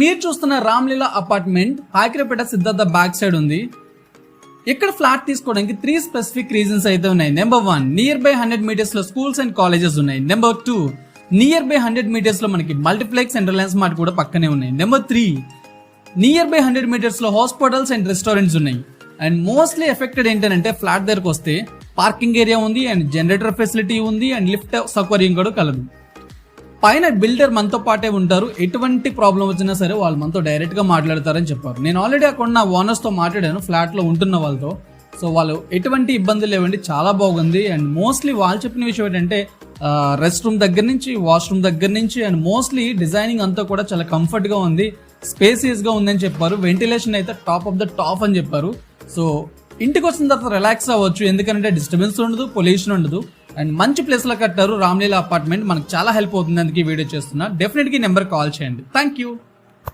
మీరు చూస్తున్న రామ్లీలా అపార్ట్మెంట్ హాకిరేపేట సిద్ధార్థ బ్యాక్ సైడ్ ఉంది. ఇక్కడ ఫ్లాట్ తీసుకోవడానికి త్రీ స్పెసిఫిక్ రీజన్స్ అయితే ఉన్నాయి. Number one near by hundred మీటర్స్లో schools and colleges ఉన్నాయి. Number two near by hundred మీటర్స్లో మనకి మల్టీప్లెక్స్ అండ్ రిలయన్స్ మార్ట్ కూడా పక్కనే ఉన్నాయి. Number three near by hundred మీటర్స్లో hospitals and restaurants ఉన్నాయి. అండ్ మోస్ట్లీ ఎఫెక్టెడ్ ఏంటంటే flat దగ్గరకు వస్తే పార్కింగ్ ఏరియా ఉంది అండ్ జనరేటర్ ఫెసిలిటీ ఉంది అండ్ లిఫ్ట్ సౌకర్యం కూడా కలదు. పైన బిల్డర్ మనతో పాటే ఉంటారు. ఎటువంటి ప్రాబ్లం వచ్చినా సరే వాళ్ళు మనతో డైరెక్ట్గా మాట్లాడతారని చెప్పారు. నేను ఆల్రెడీ అక్కడ ఉన్న ఓనర్స్తో మాట్లాడాను. ఫ్లాట్లో ఉంటున్న వాళ్ళతో. సో వాళ్ళు ఎటువంటి ఇబ్బందులు లేవండి. చాలా బాగుంది. అండ్ మోస్ట్లీ వాళ్ళు చెప్పిన విషయం ఏంటంటే రెస్ట్ రూమ్ దగ్గర నుంచి వాష్రూమ్ దగ్గర నుంచి అండ్ మోస్ట్లీ డిజైనింగ్ అంతా కూడా చాలా కంఫర్ట్గా ఉంది. స్పేసియస్గా ఉందని చెప్పారు. వెంటిలేషన్ అయితే టాప్ ఆఫ్ ద టాప్ అని చెప్పారు. సో ఇంటికి వచ్చిన తర్వాత రిలాక్స్ అవ్వచ్చు. ఎందుకంటే డిస్టర్బెన్స్ ఉండదు పొల్యూషన్ ఉండదు. అండ్ మంచి ప్లేస్లో కట్టారు. రామ్లీలా అపార్ట్మెంట్ మనకు చాలా హెల్ప్ అవుతుంది అందుకే వీడియో చేస్తున్నా. డెఫినెట్గా నెంబర్ కాల్ చేయండి. Thank you